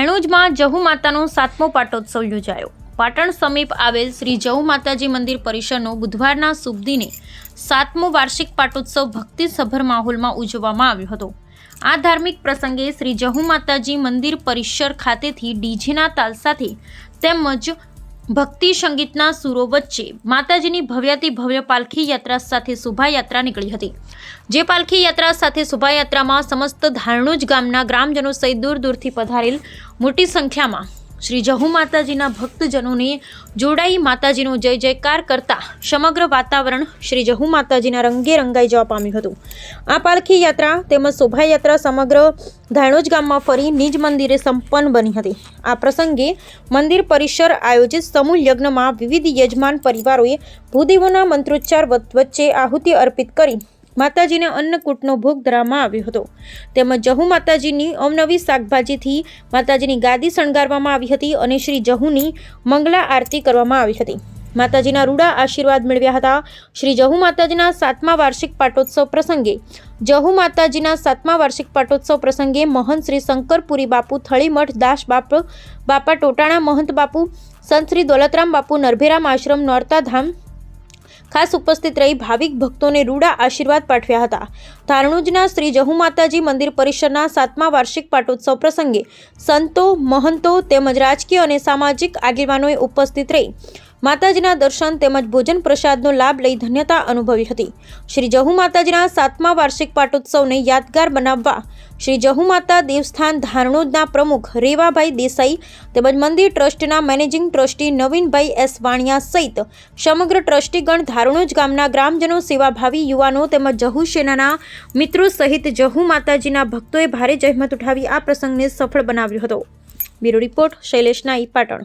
ધાણોજમાં જહુ માતાનો સાતમો પાટોત્સવ યોજાયો. પાટણ સમીપ આવેલ શ્રી જહુ માતાજી મંદિર પરિસરનો બુધવારના શુભ દિને સાતમો વાર્ષિક પાટોત્સવ ભક્તિસભર માહોલમાં ઉજવવામાં આવ્યો હતો. આ ધાર્મિક પ્રસંગે શ્રી જહુ માતાજી મંદિર પરિસર ખાતેથી ડીજેના તાલ સાથે તેમજ ભક્તિ સંગીતના સુરો વચ્ચે માતાજીની ભવ્યાતિ ભવ્ય પાલખી યાત્રા સાથે શોભાયાત્રા નીકળી હતી. જે પાલખી યાત્રા સાથે શોભાયાત્રામાં સમસ્ત ધારણુજ ગામના ગ્રામજનો સહિત દૂર દૂરથી પધારેલ મોટી સંખ્યામાં શ્રી જહુ માતાજીના ભક્તજનોને જોડાઈ માતાજીનો જય જયકાર કરતા સમગ્ર વાતાવરણ શ્રી જહુ માતાજીના રંગે રંગાઈ જવા પામ્યું હતું. આ પાલખી યાત્રા તેમજ શોભાયાત્રા સમગ્ર ધાણોજ ગામમાં ફરી નિજ મંદિરે સંપન્ન બની હતી. આ પ્રસંગે મંદિર પરિસર આયોજિત સમૂહ યજ્ઞમાં વિવિધ યજમાન પરિવારોએ ભૂદેવોના મંત્રોચ્ચાર વચ્ચે આહુતિ અર્પિત કરી માતાજીને અન્નકૂટનો ભોગ ધરવામાં આવ્યો હતો. તેમજ જહુ માતાજીની અવનવી શાકભાજીથી માતાજીની ગાદી શણગારવામાં આવી હતી અને શ્રી જહુની મંગલા આરતી કરવામાં આવી હતી. માતાજીના રૂડા આશીર્વાદ મેળવ્યા હતા. શ્રી જહુ માતાજીના સાતમા વાર્ષિક પાટોત્સવ પ્રસંગે, જહુ માતાજીના સાતમા વાર્ષિક પાટોત્સવ પ્રસંગે મહંત શ્રી શંકરપુરી બાપુ, થળીમઠ દાસ બાપ, બાપા ટોટાણા મહંત બાપુ, સંત શ્રી દોલતરામ બાપુ નરભેરામ આશ્રમ નોરતા ધામ ખાસ ઉપસ્થિત રહી ભાવિક ભક્તોને રૂડા આશીર્વાદ પાઠવ્યા હતા. ધારણુજના શ્રી જહુ માતાજી મંદિર પરિસરના સાતમા વાર્ષિક પાટોત્સવ પ્રસંગે સંતો, મહંતો તેમજ રાજકીય અને સામાજિક આગેવાનોએ ઉપસ્થિત રહી. માતાજીના દર્શન તેમજ ભોજન પ્રસાદનો લાભ લઈ ધન્યતા અનુભવી હતી. શ્રી જહુ માતાજીના સાતમા વાર્ષિક પાટોત્સવને યાદગાર બનાવવા શ્રી જહુ માતા દેવસ્થાન ધારણોદના પ્રમુખ રેવાભાઈ દેસાઈ તેમજ મંદિર ટ્રસ્ટના managing trustee Navinbhai S Vaniya સહિત સમગ્ર ટ્રસ્ટીગણ ધારણોજ ગામના ગ્રામજનો, સેવાભાવી યુવાનો તેમજ જહુ સેનાના મિત્રો સહિત જહુ માતાજીના ભક્તોએ ભારે જહેમત ઉઠાવી આ પ્રસંગને સફળ બનાવ્યો હતો. બ્યુરો રિપોર્ટ શૈલેષ નાઈ પાટણ.